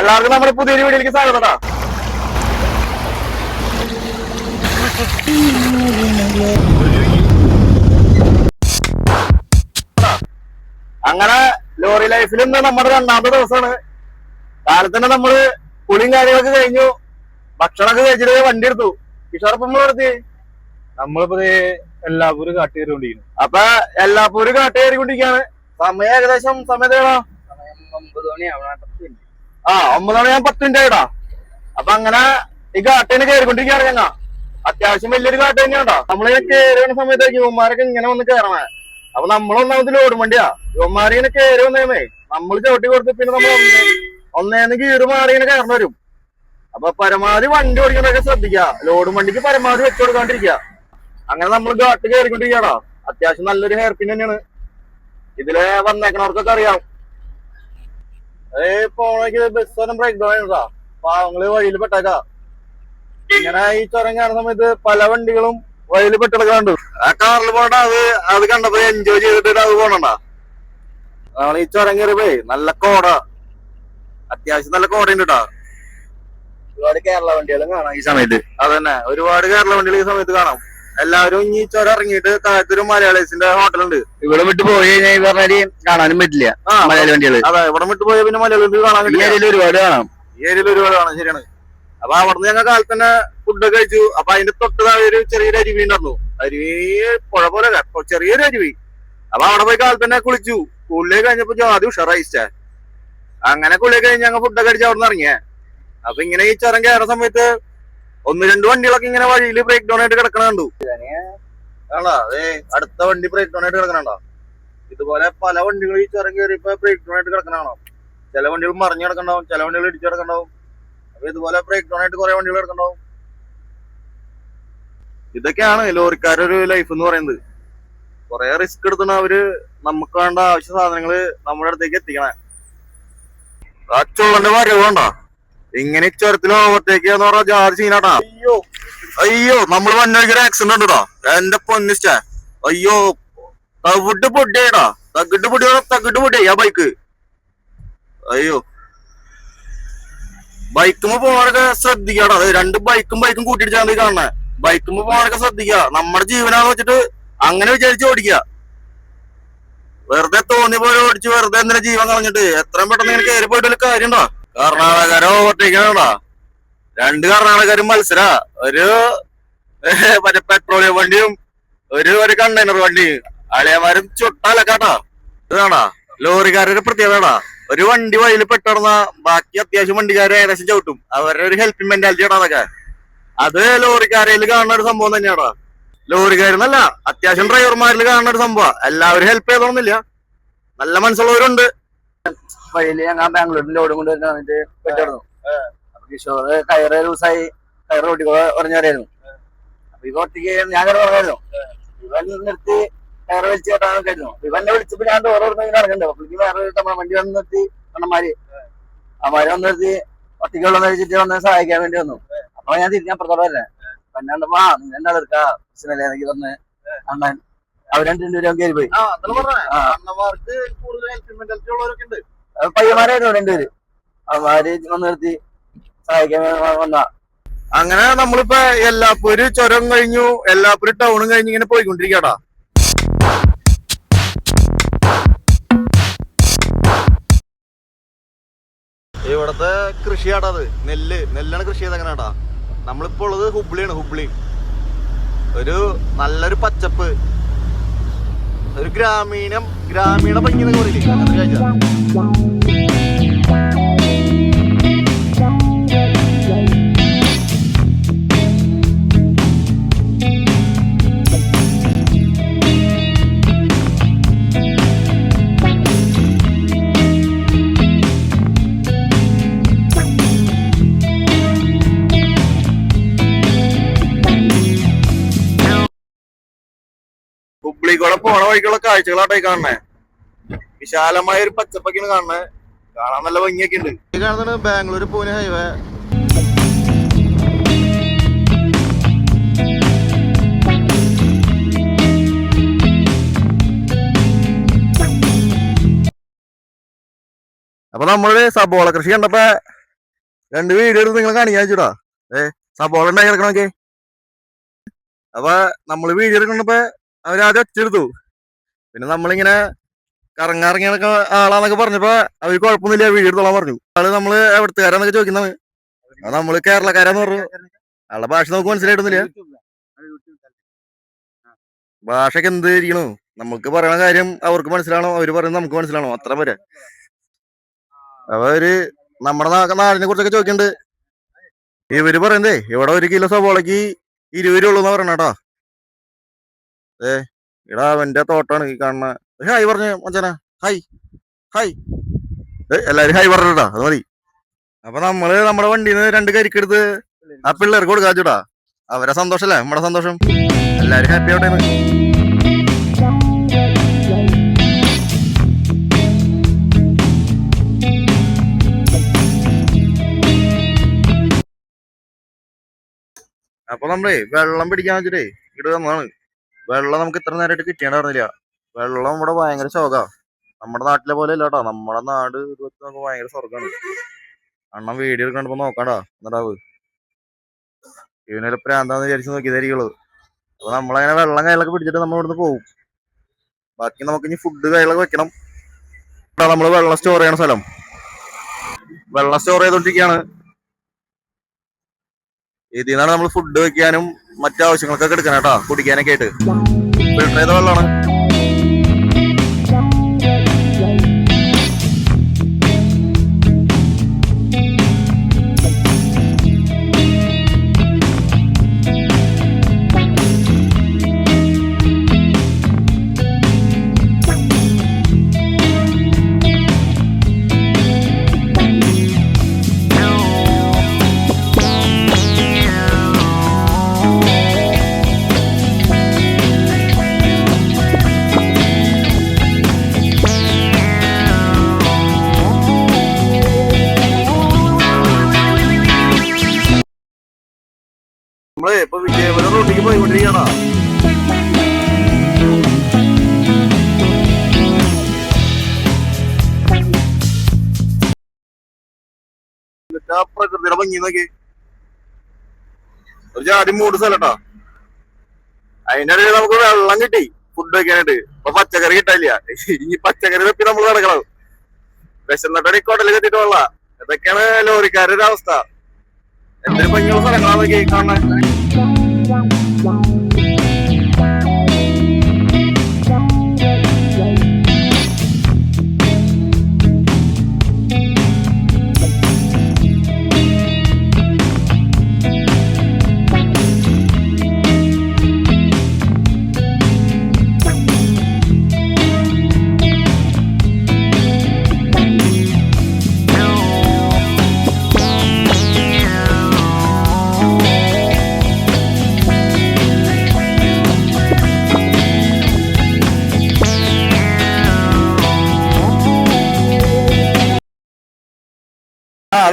എല്ലാവർക്കും നമ്മുടെ പുതിയ വീഡിയോയിലേക്ക് സ്വാഗതം അങ്ങനെ ലോറി ലൈഫിൽ ഇന്ന് നമ്മുടെ രണ്ടാമത്തെ ദിവസമാണ്. കാലത്തന്നെ നമ്മൾ കുളിയും കാര്യങ്ങളൊക്കെ കഴിഞ്ഞു. ഭക്ഷണമൊക്കെ കഴിച്ചിട്ട് വണ്ടി എടുത്തു. കിഷോറപ്പം നടത്തി നമ്മളിപ്പോ എല്ലാപൂര് കാട്ടുകയറിക്കൊണ്ടിരിക്കുന്നു അപ്പൊ എല്ലാപ്പൂരും കാട്ടുകയറിക്കൊണ്ടിരിക്കാണ് സമയം ഏകദേശം സമയത്തേണോ സമയം ഒമ്പത് മണിയാവണം ആ ഒമ്പത് മണി ഞാൻ പത്ത് മിനിറ്റ് ആയിടാ. അപ്പൊ അങ്ങനെ ഈ കാട്ടേനെ കയറിക്കൊണ്ടിരിക്കുകയാണ് ഞങ്ങ അത്യാവശ്യം വലിയൊരു കാട്ട് തന്നെയാണ്ടാ നമ്മളിങ്ങനെ കയറി സമയത്തേക്ക് യുവന്മാരൊക്കെ ഇങ്ങനെ വന്ന് കയറണേ അപ്പൊ നമ്മളൊന്നാമത് ലോഡ് വണ്ടിയാ. യുവന്മാരിങ്ങനെ കയറി വന്നേമേ നമ്മൾ ചവിട്ടി കൊടുത്ത് പിന്നെ നമ്മൾ ഒന്നേ ഒന്നേന്ന് കീറ് മാറി ഇങ്ങനെ കയറണം വരും. അപ്പൊ പരമാവധി വണ്ടി ഓടിക്കണൊക്കെ ശ്രദ്ധിക്കുക ലോഡ് വണ്ടിക്ക് പരമാവധി വെച്ചു കൊടുക്കാണ്ടിരിക്കുക അങ്ങനെ നമ്മൾ കാട്ട് കയറിക്കൊണ്ടിരിക്കുകയാണോ അത്യാവശ്യം നല്ലൊരു ഹെയർ പിൻ തന്നെയാണ്. ഇതിലെ വന്നേക്കണവർക്കൊക്കെ അറിയാം. പല വണ്ടികളും വഴിയിൽ ആ കാറിൽ പോണ്ട അത് അത് കണ്ടപ്പോ എൻജോയ് ചെയ്തിട്ട് അത് പോണണ്ട നമ്മൾ ഈ ചുരം കയറിപ്പോയി നല്ല കോട. അത്യാവശ്യം നല്ല കോടയുണ്ട് കേട്ടോ ഒരുപാട് കേരള വണ്ടികളും കാണാം ഈ സമയത്ത്. അതന്നെ ഒരുപാട് കേരള വണ്ടികൾ ഈ സമയത്ത് കാണാം. എല്ലാവരും ഇനി ചുരം ഇറങ്ങിയിട്ട് താഴത്തൊരു മലയാളീസിന്റെ ഹോട്ടലുണ്ട്. ഇവിടെ വിട്ട് പോയി കഴിഞ്ഞാൽ ഈ പറഞ്ഞാൽ കാണാനും പറ്റില്ല. മലയാളി വണ്ടികൾ. അതെ ഇവിടെ വിട്ട് പോയ പിന്നെ മലയാളി കാണാൻ ഈ ഏരിയയിൽ ഒരുപാട് കാണാം. ഈ ഏരിയയിൽ ഒരുപാട് കാണാം ശരിയാണ്. അപ്പൊ അവിടുന്ന് ഞങ്ങൾ കാലത്ത് തന്നെ ഫുഡ് കഴിച്ചു. അപ്പൊ അതിന്റെ തൊട്ട് താഴെ ഒരു ചെറിയൊരു അരുവി ഉണ്ടായിരുന്നു. അരുവി പുഴ പോലെ ചെറിയൊരു അരുവി. അപ്പൊ അവിടെ പോയി കാലത്ത് തന്നെ കുളിച്ചു. കുളിയെ കഴിഞ്ഞപ്പോ ജാതി ഉഷാറായി അങ്ങനെ കുളിയെ കഴിഞ്ഞ് ഞങ്ങൾ ഫുഡൊക്കെ അടിച്ച് അവിടെ നിന്ന് ഇറങ്ങിയേ. അപ്പൊ ഇങ്ങനെ ഈ ചുരം കയറുന്ന സമയത്ത് ഒന്ന് രണ്ട് വണ്ടികളൊക്കെ ഇങ്ങനെ വഴിയിൽ ബ്രേക്ക് ഡൗൺ ആയിട്ട് കിടക്കണ കണ്ടു. ആണോ? അതെ അടുത്ത വണ്ടി ബ്രേക്ക് ഡൗൺ ആയിട്ട് കിടക്കണോ ഇതുപോലെ പല വണ്ടികൾ ഈ ചുരം കയറിയപ്പോ ബ്രേക്ക് ഡൗൺ ആയിട്ട് കിടക്കണാണോ ചില വണ്ടികൾ മറിഞ്ഞു കിടക്കണ്ടാവും ചില വണ്ടികൾ ഇടിച്ചു കിടക്കണ്ടാവും. അപ്പൊ ഇതുപോലെ ബ്രേക്ക് ഡൗൺ ആയിട്ട് കുറെ വണ്ടികൾ കിടക്കണ്ടാവും. ഇതൊക്കെയാണ് ലോറിക്കാരൊരു ലൈഫ് എന്ന് പറയുന്നത്. കുറെ റിസ്ക് എടുത്തണ അവർ നമുക്ക് വേണ്ട ആവശ്യ സാധനങ്ങൾ നമ്മുടെ അടുത്തേക്ക് എത്തിക്കണേ. ആ ചുള്ളന്റെ വരവ് വേണ്ട. ഇങ്ങനെ ചുരത്തിൽ ഓവർടേക്ക് ചെയ്യാന്ന് പറഞ്ഞാൽ ജാതി സീനാട്ടാ അയ്യോ. അയ്യോ നമ്മൾ വന്നൊരു ആക്സിഡന്റ് ഉണ്ടോ എന്റെ പൊന്നിച്ചാ അയ്യോ തവിട്ട് പൊട്ടിയടാ. തകിട്ട് പൊട്ടിയ? തകിട്ട് പൊട്ടിയ ആ ബൈക്ക് അയ്യോ ബൈക്കുമ്പോ പോകാനൊക്കെ ശ്രദ്ധിക്കടാ. അത് രണ്ട് ബൈക്കും ബൈക്കും കൂട്ടിയിടിച്ചാണ് കാണണേ ബൈക്കുമ്പോ പോകാനൊക്കെ ശ്രദ്ധിക്കുക നമ്മുടെ ജീവനാന്ന് വെച്ചിട്ട് അങ്ങനെ വിചാരിച്ച് ഓടിക്കുക വെറുതെ തോന്നി പോലെ ഓടിച്ച് വെറുതെ എന്തിനാ ജീവൻ കളഞ്ഞിട്ട്? എത്രയും പെട്ടെന്ന് ഇങ്ങനെ കയറി പോയിട്ട് വല്ല കാര്യണ്ടോ കർണാടകരെ ഓവർടേക്കാണോടാ. രണ്ട് കർണാടകരും മത്സര. ഒരു മറ്റേ പെട്രോളിയം വണ്ടിയും ഒരു ഒരു കണ്ടെയ്നർ വണ്ടിയും. അളിയന്മാരും ചുട്ടാലക്കാട്ടാ. ഇതാണാ ലോറിക്കാരുടെ പ്രത്യേകതടാ ഒരു വണ്ടി വഴിയിൽ പെട്ടിടന്ന ബാക്കി അത്യാവശ്യം വണ്ടിക്കാരെ ഏകദേശം ചവിട്ടും. അവരുടെ ഒരു ഹെൽപ്പിംഗ് മെന്റാലിറ്റി ആണ് അതൊക്കെ. അത് ലോറിക്കാരയിൽ കാണുന്ന ഒരു സംഭവം തന്നെയാടാ. ലോറിക്കാരെന്നല്ല അത്യാവശ്യം ഡ്രൈവർമാരിൽ കാണുന്ന ഒരു സംഭവം. എല്ലാവരും ഹെൽപ്പ് ചെയ്തോന്നില്ല നല്ല മനസ്സുള്ളവരുണ്ട്. വഴിയിൽ ഞങ്ങൾ ബാംഗ്ലൂരിൽ ലോഡും കൊണ്ട് വന്നിട്ട് പെട്ടിടന്നു അപ്പൊ കിഷോറ് കയറ് ദിവസമായി കയറ് റോട്ടിൽ ഉറഞ്ഞവരായിരുന്നു അപ്പൊ ഇവ ഒറ്റയ്ക്ക് ഞാൻ കയറി ഉറങ്ങായിരുന്നു ഇവൻ നിർത്തി കയറ് വലിച്ച് കേട്ടാന്ന് കരുതുന്നു ഇവ എന്നെ വിളിച്ചപ്പോ ഞാൻ ഡോർ തുറന്ന് ഇങ്ങനെ അപ്പോഴേക്ക് വേറെ നമ്മളെ വണ്ടി വന്ന് നിർത്തി അണ്ണന്മാര്. അമ്മാര് വന്ന് നിർത്തി ഒറ്റയ്ക്ക് വെള്ളം കഴിച്ചിട്ട് വന്ന് സഹായിക്കാൻ വേണ്ടി വന്നു. അപ്പൊ ഞാൻ തിരിഞ്ഞ അപ്പുറത്തോടല്ലേ പിന്നെ കണ്ടപ്പോ ആ നിന്നെ എന്താ തീർക്കാ പ്രശ്നമല്ലേ എനിക്ക് പറഞ്ഞ് അണ്ണൻ അവർ രണ്ട് രണ്ടുപേരും കയറി പോയി പയ്യന്മാരായിരുന്നു രണ്ടുപേര് അവന്മാര് വന്ന് നിർത്തി സഹായിക്കാൻ വന്ന വന്നാ. അങ്ങനെ നമ്മളിപ്പോ എല്ലാപ്പൂര് ചുരം കഴിഞ്ഞു. എല്ലാപ്പൂര് ടൗണും കഴിഞ്ഞ് ഇങ്ങനെ പോയിക്കൊണ്ടിരിക്കടാ ഇവിടത്തെ കൃഷിയാടാ അത്. നെല്ല്. നെല്ലാണ് കൃഷി ചെയ്ത് അങ്ങനെയാടാ. നമ്മളിപ്പോ ഉള്ളത് ഹുബ്ലിയാണ് ഹുബ്ലി. ഒരു നല്ലൊരു പച്ചപ്പ്. ഒരു ഗ്രാമീണം ഗ്രാമീണ ഭംഗി എന്നൊക്കെ പറയില്ലേ അങ്ങനത്തെ കാഴ്ച പോണ വഴിക്കുള്ള കാഴ്ചകളാട്ടായി കാണണേ വിശാലമായ ഒരു പച്ചപ്പൊക്കെയാണ് കാണണേ കാണാൻ നല്ല ഭംഗിയൊക്കെ ഉണ്ട്. കാണുന്നത് ബാംഗ്ലൂർ പൂനെ ഹൈവേ. അപ്പൊ നമ്മൾ സബോള കൃഷി കണ്ടപ്പോ രണ്ട് വീഡിയോ എടുത്ത് നിങ്ങൾ കാണിക്കാൻ വെച്ചിടാ ഏ സബോള ഉണ്ടായി കിടക്കണോക്കെ അപ്പൊ നമ്മൾ വീഡിയോ എടുക്കണപ്പോ അവരാദ്യം ഒറ്റെടുത്തു പിന്നെ നമ്മളിങ്ങനെ കറങ്ങാറങ്ങിയൊക്കെ ആളാന്നൊക്കെ പറഞ്ഞപ്പോ അവർ കുഴപ്പമൊന്നുമില്ല വീഡിയോ എടുത്തോളാൻ പറഞ്ഞു. ആൾ നമ്മൾ എവിടത്തുകാരാന്നൊക്കെ ചോദിക്കുന്നത് അത് നമ്മൾ കേരളക്കാരാന്ന് പറഞ്ഞു. ആളുടെ ഭാഷ നമുക്ക് മനസ്സിലായിട്ടൊന്നുമില്ല. ഭാഷക്ക് എന്ത് ഇരിക്കണു? നമുക്ക് പറയണ കാര്യം അവർക്ക് മനസ്സിലാണോ? അവർ പറയുന്നത് നമുക്ക് മനസ്സിലാണോ? അത്ര പോരെ. അവർ നമ്മുടെ നാടിനെ കുറിച്ചൊക്കെ ചോദിക്കണ്ട്. ഇവർ പറയുന്നേ ഇവിടെ ഒരു കിലോ സവോളക്ക് ഇരുപത് രൂപ ഉള്ളൂന്ന് പറയണ കേട്ടോ. ഏ ഇടാ എന്റെ തോട്ടാണ് ഈ കാണുന്ന. ഹായ് പറഞ്ഞു മച്ചാന. ഹായ് ഹായ് ഏ എല്ലാരും ഹായ് പറഞ്ഞിട്ടാ. അത് മതി. അപ്പൊ നമ്മൾ നമ്മുടെ വണ്ടിന്ന് രണ്ട് കരിക്കെടുത്ത് ആ പിള്ളേർക്ക് കൊടുക്കാച്ചൂടാ അവരെ സന്തോഷല്ലേ? നമ്മുടെ സന്തോഷം. എല്ലാരും ഹാപ്പി ആവട്ടെ അപ്പൊ നമ്മളേ വെള്ളം പിടിക്കാൻ വെച്ചിട്ടേ ഇവിടെ വന്നതാണ്. വെള്ളം നമുക്ക് ഇത്ര നേരമായിട്ട് കിട്ടിയാണ്ടായിരുന്നില്ല വെള്ളം ഇവിടെ ഭയങ്കര ശോകാ. നമ്മുടെ നാട്ടിലെ പോലെ അല്ല കേട്ടോ നമ്മുടെ നാട് വെച്ച് നമുക്ക് ഭയങ്കര സ്വർഗമാണ് അണ്ണം വീഡിയോ എടുക്കണ്ടപ്പോ നോക്കണ്ടാ എന്നിട്ടാവ്. ഇവനെ പ്രാന്താന്ന് വിചാരിച്ച് നോക്കിയതായിരിക്കുള്ളൂ. അപ്പൊ നമ്മളങ്ങനെ വെള്ളം കയ്യിലൊക്കെ പിടിച്ചിട്ട് നമ്മൾ ഇവിടുന്ന് പോകും ബാക്കി നമുക്ക് ഇനി ഫുഡ് കയ്യിലൊക്കെ വെക്കണം. നമ്മൾ വെള്ളം സ്റ്റോർ ചെയ്യണ സ്ഥലം. വെള്ളം സ്റ്റോർ ചെയ്തോണ്ടിരിക്കുകയാണ് ഇതിൽ നിന്നാണ് നമ്മൾ ഫുഡ് വെക്കാനും മറ്റു ആവശ്യങ്ങൾക്കൊക്കെ എടുക്കണം കേട്ടോ കുടിക്കാനൊക്കെ ആയിട്ട്. ഫിൽട്ടർ ചെയ്ത വെള്ളമാണ്. റോട്ടിലേക്ക് പോയിക്കൊണ്ടിരിക്കണ പ്രകൃതിയുടെ ഭംഗി നോക്കി. ഒരു ചാടി മൂട് സ്ഥലട്ടാ. അതിന്റെ ഇടയിൽ നമുക്ക് വെള്ളം കിട്ടി ഫുഡ് വെക്കാനായിട്ട് ഇപ്പൊ പച്ചക്കറി കിട്ടാനില്ല. ഈ പച്ചക്കറി വെപ്പി നമ്മൾ കിടക്കണം വിശന്നിട്ടടി കൊടൽ കെട്ടിട്ട് വെള്ള. ഇതൊക്കെയാണ് ലോറിക്കാരുടെ അവസ്ഥ. എന്തൊരു ഭംഗിയുള്ള സ്ഥലങ്ങളാണ് നോക്കി കാണാൻ.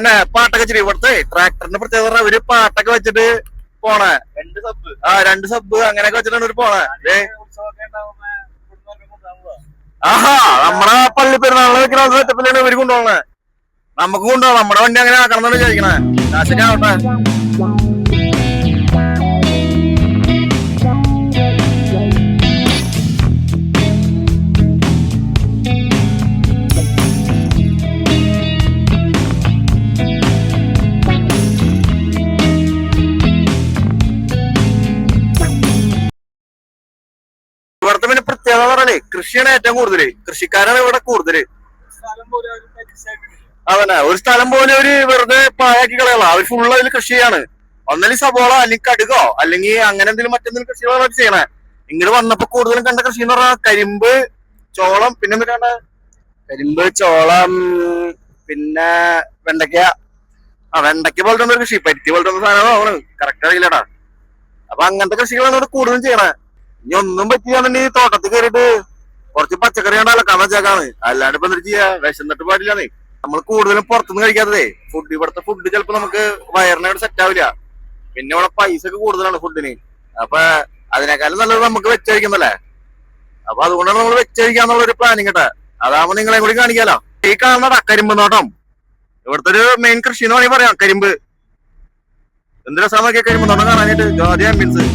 അതന്നെ പാട്ടൊക്കെ വെച്ചിട്ട് ഇവിടുത്തെ ട്രാക്ടറിന്റെ പ്രത്യേകത ഇവർ പാട്ടൊക്കെ വെച്ചിട്ട് പോണേ. രണ്ട് സബ് ആ രണ്ട് സബ് അങ്ങനെയൊക്കെ വെച്ചിട്ടാണ് ഒരു പോണേ. ആഹാ നമ്മടെ പള്ളി പെരുന്നാളിന് വെക്കുന്ന സെറ്റപ്പിലാണ് ഇവർ കൊണ്ടുപോകണേ നമുക്ക് കൊണ്ടുപോകാം നമ്മുടെ വണ്ടി അങ്ങനെ ആക്കണം എന്നാണ് വിചാരിക്കണേ. ആ, ശരിയാവട്ടെ പ്രത്യേകത പറഞ്ഞേ കൃഷിയാണ് ഏറ്റവും കൂടുതൽ. കൃഷിക്കാരാണ് ഇവിടെ കൂടുതൽ. അതന്നെ ഒരു സ്ഥലം പോലെ ഒരു വെറുതെ പായാക്കി കളയല്ല. അവർ ഫുള്ള് അതിൽ കൃഷി ചെയ്യാണ്. ഒന്നല്ലെങ്കിൽ സബോള അല്ലെങ്കിൽ കടുകോ അല്ലെങ്കിൽ അങ്ങനെ എന്തെങ്കിലും മറ്റെന്തെങ്കിലും കൃഷികളാണ് അവർ ചെയ്യണേ. ഇങ്ങോട്ട് വന്നപ്പോ കൂടുതലും കണ്ട കൃഷി എന്ന് പറഞ്ഞാൽ കരിമ്പ് ചോളം പിന്നെ എന്തൊക്കെയാണ് കരിമ്പ് ചോളം പിന്നെ വെണ്ടയ്ക്ക. ആ വെണ്ടയ്ക്ക പോലത്തെ കൃഷി? പരുത്തി പോലത്തെ സാധനമാണ്? കറക്റ്റ് അറിയില്ലടാ. അപ്പൊ അങ്ങനത്തെ കൃഷികളാണ് ഇവിടെ കൂടുതലും ചെയ്യണേ. ഇനി ഒന്നും പറ്റിയാന്നുണ്ടെങ്കിൽ തോട്ടത്തിൽ കയറിയിട്ട് കുറച്ച് പച്ചക്കറി കണ്ടാലോ കഥ ചേക്കാണ്. അല്ലാണ്ട് ഇപ്പൊ എന്താ ചെയ്യാ? വിശന്നിട്ട് പാടില്ലാന്നേ. നമ്മൾ കൂടുതലും പുറത്തുനിന്ന് കഴിക്കാത്തതേ. ഫുഡ് ഇവിടുത്തെ ഫുഡ് ചിലപ്പോ നമുക്ക് വയറിനോട് സെറ്റ് ആവില്ല. പിന്നെ ഇവിടെ പൈസ ഒക്കെ കൂടുതലാണ് ഫുഡിന് അപ്പൊ അതിനേക്കാളും നല്ലത് നമുക്ക് വെച്ചഴിക്കുന്നല്ലേ അപ്പൊ അതുകൊണ്ടാണ് നമ്മൾ വെച്ചഴിക്കാന്നുള്ള ഒരു പ്ലാനിങ് കേട്ടെ. അതാവുമ്പോ നിങ്ങളെ കൂടി കാണിക്കാലോ. ഈ കാണുന്നടാ അക്കരിമ്പ് നോട്ടം ഇവിടുത്തെ ഒരു മെയിൻ കൃഷി എന്ന് പറയാം. കരിമ്പ്. എന്ത് രസമാക്കിയ കരിമ്പ് നോട്ടം കാണാനായിട്ട്? ജാതി ആംബിയൻസ്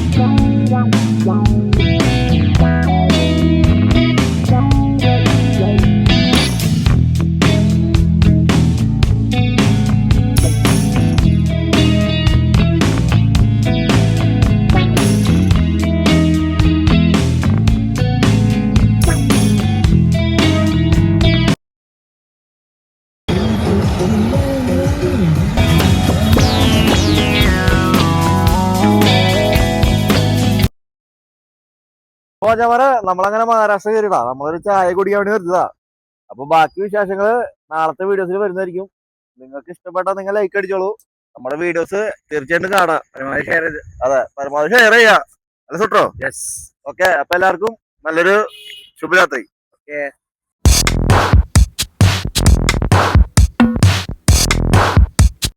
പോജവരെ നമ്മളങ്ങനെ മഹാരാഷ്ട്ര കയറിടാ നമ്മളൊരു ചായ കുടിക്കാൻ വേണ്ടി വരുന്നതാ അപ്പൊ ബാക്കി വിശേഷങ്ങൾ നാളത്തെ വീഡിയോസിൽ വരുന്നതായിരിക്കും. നിങ്ങൾക്ക് ഇഷ്ടപ്പെട്ടാൽ നിങ്ങൾ ലൈക്ക് അടിച്ചോളൂ. നമ്മുടെ വീഡിയോസ് തീർച്ചയായിട്ടും കാണാം. പരമാവധി ഷെയർ ചെയ്ത് അതെ പരമാവധി ഷെയർ ചെയ്യാം. അല്ല സുട്ടോ? യെസ് ഓക്കെ അപ്പൊ എല്ലാവർക്കും നല്ലൊരു ശുഭരാത്രി.